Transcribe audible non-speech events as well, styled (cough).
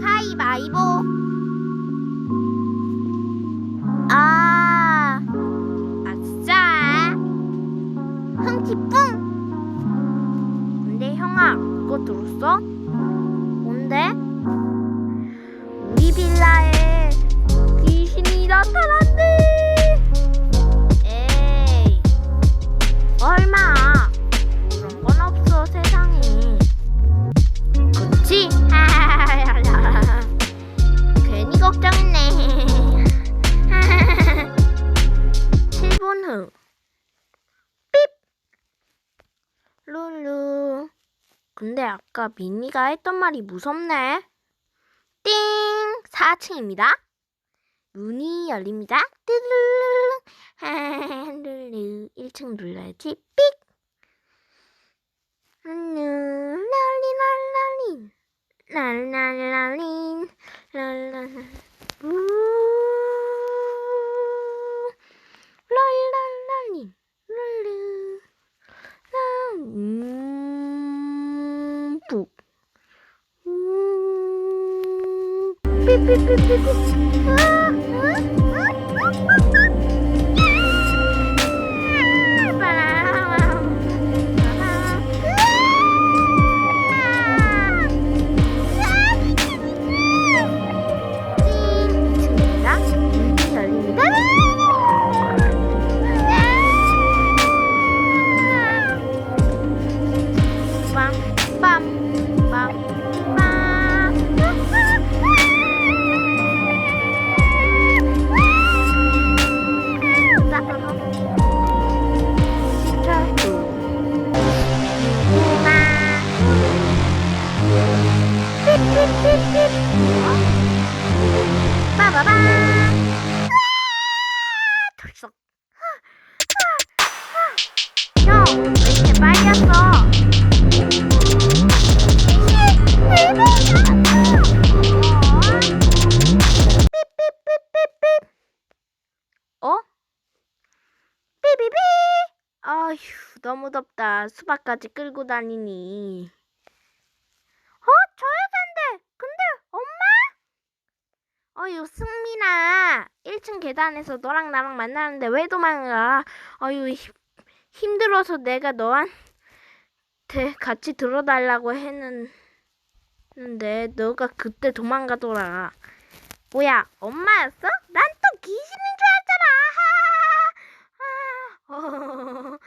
가위바위보. 아, 아싸. 흥티뿡. 근데 형아, 그거 들었어? 뭔데? 룰루. 근데 아까 미니가 했던 말이 무섭네. 띵! 4층입니다. 문이 열립니다. 뚜루루루. (laughs) 룰루. 1층 눌러야지. 삑! 룰루. 랄리랄랄린. 랄랄랄린. 랄랄. 우랄린. 룰루. 라. 음. 푹. 음. (laughs) 삐삐삐 빠바바. 털썩. 형, 왜 이렇게 빨리 왔어? 어? 삐삐삐. 아휴, 너무 덥다. 수박까지 끌고 다니니. 어? 저 여잔데. 근데 어유 승민아. 1층 계단에서 너랑 나랑 만나는데 왜 도망가? 어유 힘- 힘들어서 내가 너한테 같이 들어달라고 했는데 너가 그때 도망가더라. 뭐야 엄마였어? 난 또 귀신인 줄 알았잖아. 아, 어,